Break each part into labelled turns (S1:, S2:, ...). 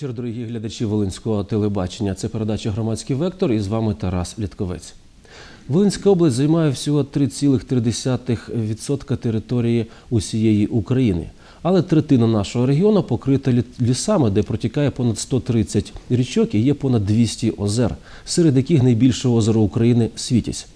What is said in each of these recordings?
S1: вечір, дорогі глядачі Волинського телебачення. Це передача Громадський вектор і з вами Тарас Літковець. Волинська область займає всього 3,3% території усієї України. Але третина нашого регіону покрита лісами, де протікає понад 130 річок і є понад 200 озер, серед яких найбільше озеро України Світязь.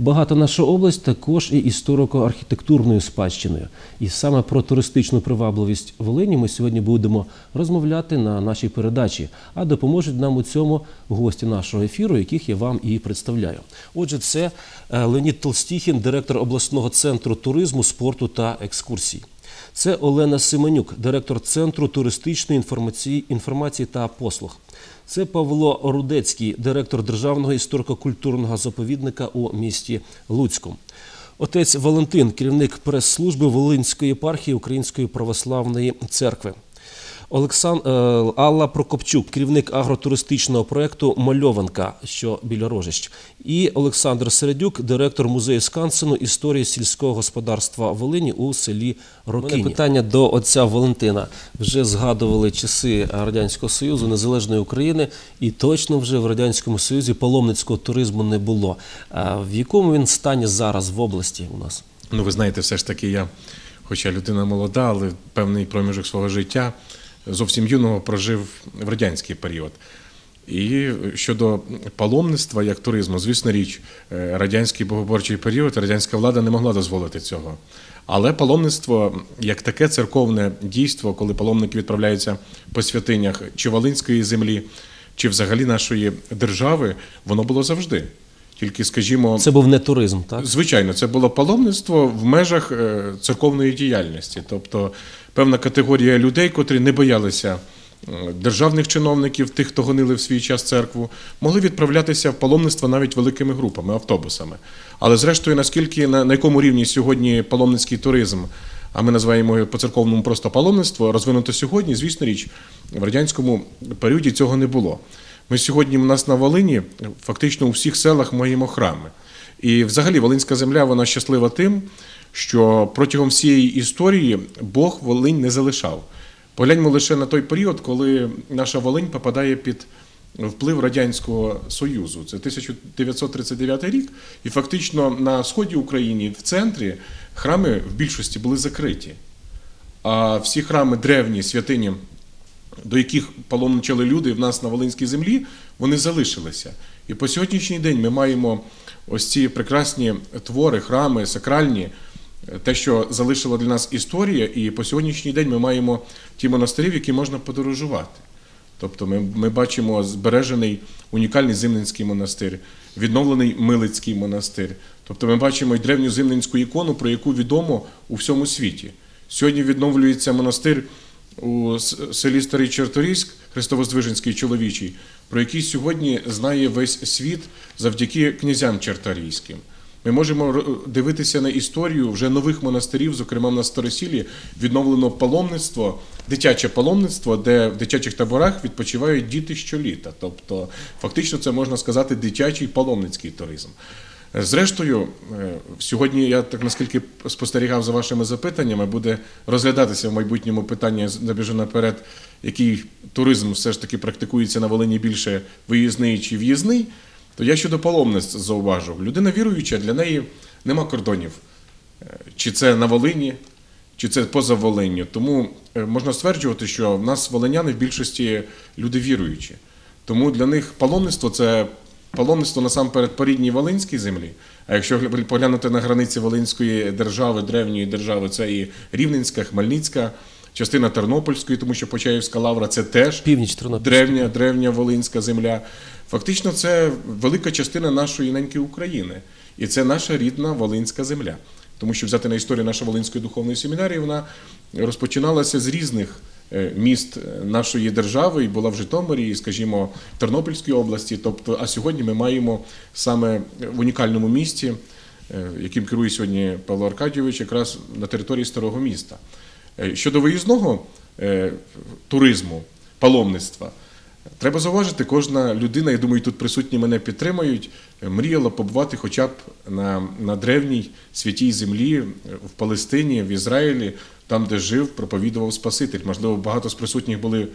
S1: Багата наша область також і історико-архітектурною спадщиною. І саме про туристичну привабливість Волині ми сьогодні будемо розмовляти на нашій передачі. А допоможуть нам у цьому гості нашого ефіру, яких я вам і представляю. Отже, це е, Леонід Толстіхін, директор обласного центру туризму, спорту та екскурсій. Це Олена Семенюк, директор Центру туристичної інформації, інформації та послуг. Це Павло Рудецький, директор Державного історико-культурного заповідника у місті Луцьку. Отець Валентин, керівник прес-служби Волинської єпархії Української православної церкви. Олексан... е, Алла Прокопчук, керівник агротуристичного проєкту Мальованка, що біля Рожищ. І Олександр Середюк, директор музею Скансену історії сільського господарства Волині у селі Рокині. Питання до отця Валентина. Вже згадували часи Радянського Союзу, Незалежної України, і точно вже в Радянському Союзі паломницького туризму не було. А в якому він стані зараз в області у нас?
S2: Ну, ви знаєте, все ж таки я, хоча людина молода, але певний проміжок свого життя зовсім юного прожив в радянський період. І щодо паломництва як туризму, звісно річ, е, радянський богоборчий період, радянська влада не могла дозволити цього. Але паломництво як таке церковне дійство, коли паломники відправляються по святинях чи Волинської землі, чи взагалі нашої держави, воно було завжди. Тільки, скажімо,
S1: Це був не туризм, так?
S2: Звичайно, це було паломництво в межах е, церковної діяльності, тобто певна категорія людей, котрі не боялися е, державних чиновників, тих, хто гонили в свій час церкву, могли відправлятися в паломництво навіть великими групами, автобусами. Але зрештою, наскільки на, на якому рівні сьогодні паломницький туризм, а ми називаємо його по церковному просто паломництво, розвинуто сьогодні, звісно річ, в радянському періоді цього не було. Ми сьогодні у нас на Волині фактично у всіх селах маємо храми. І взагалі Волинська земля вона щаслива тим, що протягом всієї історії Бог Волинь не залишав. Погляньмо лише на той період, коли наша Волинь попадає під вплив Радянського Союзу. Це 1939 рік, і фактично на сході України, в центрі, храми в більшості були закриті. А всі храми древні, святині, до яких паломничали люди в нас на Волинській землі, вони залишилися. І по сьогоднішній день ми маємо ось ці прекрасні твори, храми, сакральні, те, що залишила для нас історія, і по сьогоднішній день ми маємо ті монастирі, в які можна подорожувати. Тобто ми, ми бачимо збережений унікальний Зимненський монастир, відновлений Милицький монастир. Тобто ми бачимо і древню зимненську ікону, про яку відомо у всьому світі. Сьогодні відновлюється монастир у селі Старий Чорторийськ, Христовоздвиженський чоловічий, про який сьогодні знає весь світ завдяки князям чарторійським. Ми можемо дивитися на історію вже нових монастирів, зокрема в Старосілі відновлено паломництво, дитяче паломництво, де в дитячих таборах відпочивають діти щоліта. Тобто, фактично, це можна сказати дитячий паломницький туризм. Зрештою, е, сьогодні я так наскільки спостерігав за вашими запитаннями, буде розглядатися в майбутньому питання забіжу наперед, який туризм все ж таки практикується на Волині більше виїзний чи в'їзний. То я щодо паломництв зауважу. Людина віруюча, для неї нема кордонів. Е, Чи це на Волині, чи це поза Волинню. Тому е, можна стверджувати, що в нас волиняни в більшості люди віруючі. Тому для них паломництво це паломництво насамперед по рідній Волинській землі. А якщо гля- поглянути на границі Волинської держави, древньої держави, це і Рівненська, Хмельницька, частина Тернопільської, тому що Почаївська лавра це теж
S1: Північ
S2: древня, древня Волинська земля. Фактично, це велика частина нашої неньки України. І це наша рідна Волинська земля. Тому що взяти на історію нашої Волинської духовної семінарії, вона розпочиналася з різних міст е, нашої держави і була в Житомирі, і, скажімо, в Тернопільській області. Тобто, а сьогодні ми маємо саме в унікальному місті, е, яким керує сьогодні Павло Аркадійович, якраз на території старого міста. Е, Щодо виїзного туризму, паломництва, треба зауважити, кожна людина, я думаю, тут присутні мене підтримають, е, мріяла побувати хоча б на, на древній святій землі е, в Палестині, в Ізраїлі, там, де жив, проповідував Спаситель. Можливо, багато з присутніх були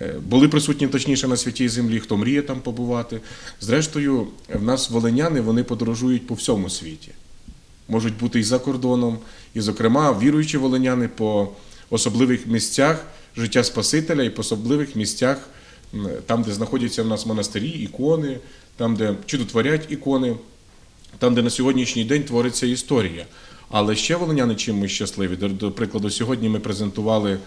S2: е, були присутні точніше на святій землі, хто мріє там побувати. Зрештою, в нас волиняни вони подорожують по всьому світі. Можуть бути і за кордоном, і, зокрема, віруючі волиняни по особливих місцях життя Спасителя і по особливих місцях, там, де знаходяться в нас монастирі, ікони, там, де чудотворять ікони, там, де на сьогоднішній день твориться історія. Але ще волиняни чим ми щасливі. До, прикладу, сьогодні ми презентували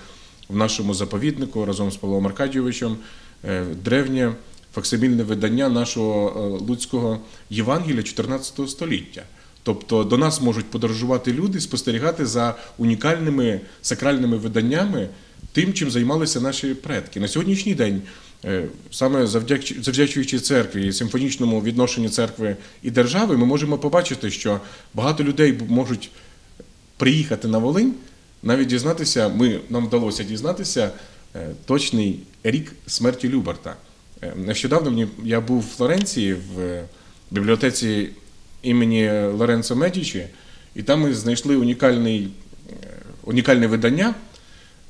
S2: в нашому заповіднику разом з Павлом Аркадійовичем е, древнє факсимільне видання нашого е, луцького Євангелія 14 століття. Тобто до нас можуть подорожувати люди, спостерігати за унікальними сакральними виданнями, тим, чим займалися наші предки. На сьогоднішній день, саме завдяч- завдячуючи церкві і симфонічному відношенню церкви і держави, ми можемо побачити, що багато людей можуть приїхати на Волинь, навіть дізнатися, ми, нам вдалося дізнатися е, точний рік смерті Люберта. Е, Нещодавно я був в Флоренції в е, бібліотеці імені Лоренцо Медічі, і там ми знайшли унікальний, е, унікальне видання,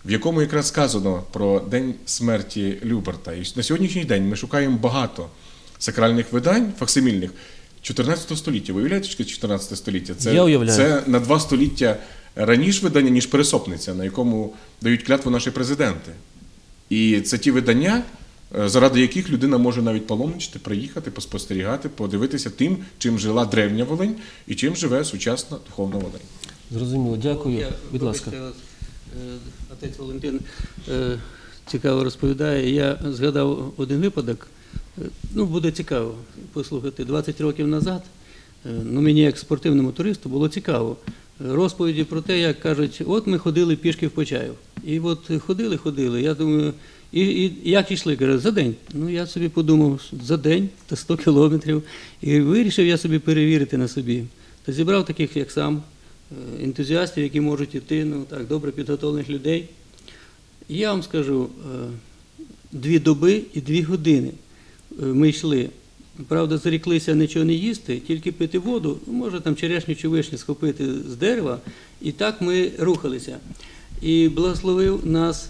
S2: в якому якраз сказано про день смерті Люберта. І на сьогоднішній день ми шукаємо багато сакральних видань, факсимільних 14 століття. Ви уявляєте, що 14 століття? Це,
S1: Я уявляю.
S2: це на два століття раніше видання, ніж пересопниця, на якому дають клятву наші президенти. І це ті видання, е, заради яких людина може навіть паломничати, приїхати, поспостерігати, подивитися тим, чим жила древня Волинь і чим живе сучасна духовна Волинь.
S1: Зрозуміло, дякую.
S3: Я,
S1: Будь ласка.
S3: Е, Отець Валентин е, цікаво розповідає. Я згадав один випадок. Е, Ну, буде цікаво послухати. 20 років назад, ну мені як спортивному туристу було цікаво. Розповіді про те, як кажуть, от ми ходили пішки в Почаїв. І от ходили, ходили. Я думаю, і, і як йшли? Каже, за день. Ну я собі подумав, за день та 100 кілометрів. І вирішив я собі перевірити на собі. Та зібрав таких, як сам, ентузіастів, які можуть іти, ну так, добре підготовлених людей. Я вам скажу, е, дві доби і дві години е, ми йшли. Правда, заріклися нічого не їсти, тільки пити воду, ну, може там черешню чи вишню схопити з дерева, і так ми рухалися. І благословив нас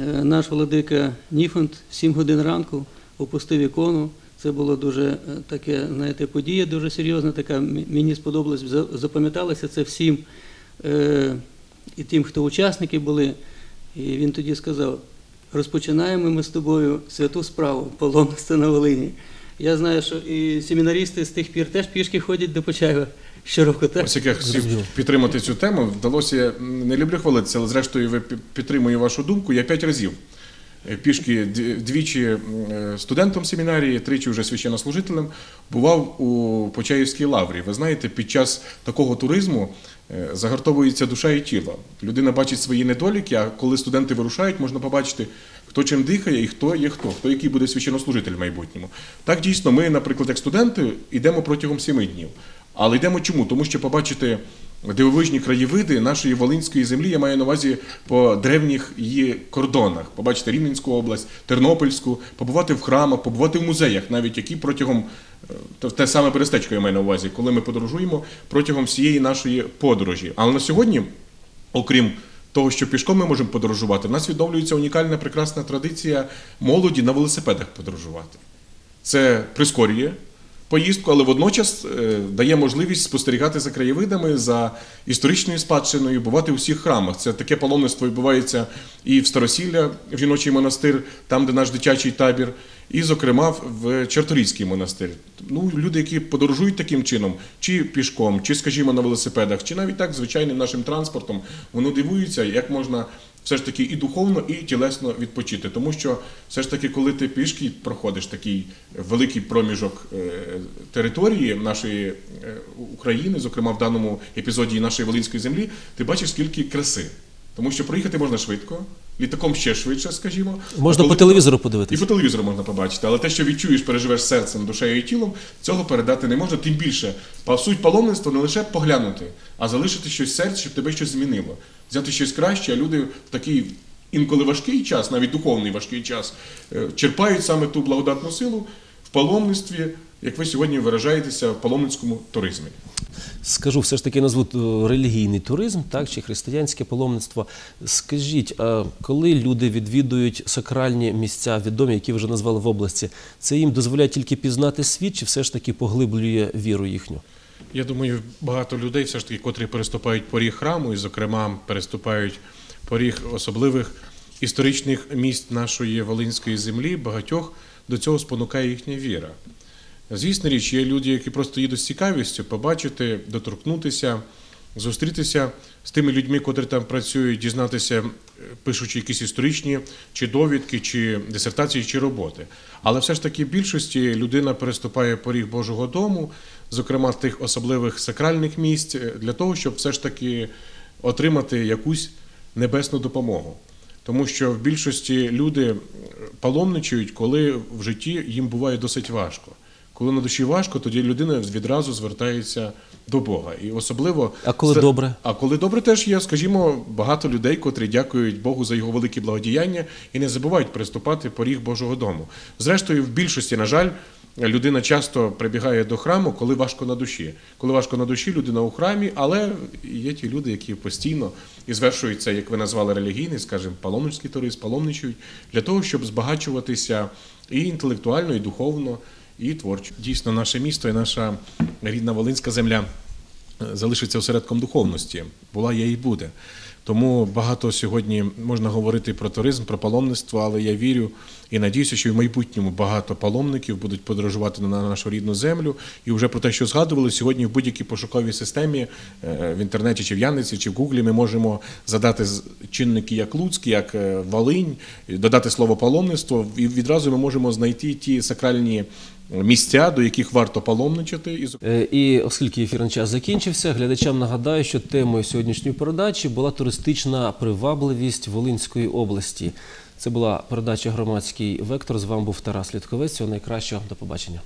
S3: е, наш владика Ніфонт 7 годин ранку, опустив ікону. Це було дуже е, таке, знаєте, подія дуже серйозна, така мені сподобалось, запам'яталося це всім е, і тим, хто учасники були. І він тоді сказав: розпочинаємо ми з тобою святу справу паломництва на Волині. Я знаю, що і семінарісти з тих пір теж пішки ходять до Почаєва щороку. Так?
S2: Ось як я хотів підтримати цю тему, вдалося, я не люблю хвалитися, але зрештою ви підтримую вашу думку. Я п'ять разів пішки двічі е, студентом семінарії, тричі вже священнослужителем, бував у Почаївській лаврі. Ви знаєте, під час такого туризму е, загартовується душа і тіло. Людина бачить свої недоліки, а коли студенти вирушають, можна побачити, хто чим дихає і хто є хто, хто який буде священнослужитель в майбутньому. Так дійсно, ми, наприклад, як студенти, йдемо протягом сіми днів. Але йдемо чому? Тому що побачити дивовижні краєвиди нашої Волинської землі, я маю на увазі по древніх її кордонах, побачити Рівненську область, Тернопільську, побувати в храмах, побувати в музеях, навіть які протягом е, те- саме перестечко я маю на увазі, коли ми подорожуємо протягом всієї нашої подорожі. Але на сьогодні, окрім того, що пішком ми можемо подорожувати, в нас відновлюється унікальна прекрасна традиція молоді на велосипедах подорожувати. Це прискорює поїздку, але водночас е, дає можливість спостерігати за краєвидами, за історичною спадщиною, бувати у всіх храмах. Це таке паломництво відбувається і в Старосілля, в жіночий монастир, там, де наш дитячий табір, і, зокрема, в Чарторійський монастир. Ну, люди, які подорожують таким чином, чи пішком, чи, скажімо, на велосипедах, чи навіть так звичайним нашим транспортом, вони дивуються, як можна все ж таки і духовно, і тілесно відпочити. Тому що все ж таки, коли ти пішки проходиш такий великий проміжок е, території нашої е, України, зокрема в даному епізоді нашої Волинської землі, ти бачиш скільки краси. Тому що проїхати можна швидко, літаком ще швидше, скажімо.
S1: Можна
S2: А
S1: по
S2: коли-
S1: телевізору
S2: і по телевізору можна побачити, але те, що відчуєш, переживеш серцем, душею і тілом, цього передати не можна. Тим більше, па- суть паломництва не лише поглянути, а залишити щось в серці, щоб тебе щось змінило. Взяти щось краще, а люди в такий інколи важкий час, навіть духовний важкий час, е, черпають саме ту благодатну силу в паломництві, як ви сьогодні виражаєтеся, в паломницькому туризмі.
S1: Скажу, все ж таки назву е, релігійний туризм, так чи християнське паломництво. Скажіть, а коли люди відвідують сакральні місця, відомі, які вже назвали в області, це їм дозволяє тільки пізнати світ, чи все ж таки поглиблює віру їхню?
S2: Я думаю, багато людей, все ж таки, котрі переступають поріг храму, і, зокрема, переступають поріг особливих історичних місць нашої Волинської землі, багатьох до цього спонукає їхня віра. Звісно річ, є люди, які просто їдуть з цікавістю побачити, доторкнутися, зустрітися з тими людьми, котрі там працюють, дізнатися, е, пишучи якісь історичні чи довідки, чи дисертації, чи роботи. Але все ж таки в більшості людина переступає поріг Божого дому, зокрема тих особливих сакральних місць, е, для того, щоб все ж таки отримати якусь небесну допомогу. Тому що в більшості люди е, паломничають, коли в житті їм буває досить важко. Коли на душі важко, тоді людина відразу звертається до Бога. І особливо
S1: А коли
S2: це-
S1: добре?
S2: А коли добре, теж є, скажімо, багато людей, котрі дякують Богу за його великі благодіяння і не забувають приступати поріг Божого дому. Зрештою, в більшості, на жаль, людина часто прибігає до храму, коли важко на душі. Коли важко на душі, людина у храмі, але є ті люди, які постійно і звершуються, як ви назвали, релігійний, скажімо, паломницький туризм, паломничують для того, щоб збагачуватися і інтелектуально, і духовно, і творчо. Дійсно, наше місто і наша рідна Волинська земля залишиться осередком духовності. Була, є і буде. Тому багато сьогодні можна говорити про туризм, про паломництво, але я вірю і надіюся, що в майбутньому багато паломників будуть подорожувати на нашу рідну землю. І вже про те, що згадували, сьогодні в будь-якій пошуковій системі е, в інтернеті, чи в Яндексі, чи в Гуглі ми можемо задати чинники як Луцьк, як е, Волинь, додати слово паломництво, і відразу ми можемо знайти ті сакральні місця, до яких варто паломничати. І,
S1: Е, І оскільки ефірний час закінчився, глядачам нагадаю, що темою сьогоднішньої передачі була туристична привабливість Волинської області. Це була передача громадський вектор. З вами був Тарас Літковець. Всього найкращого до побачення.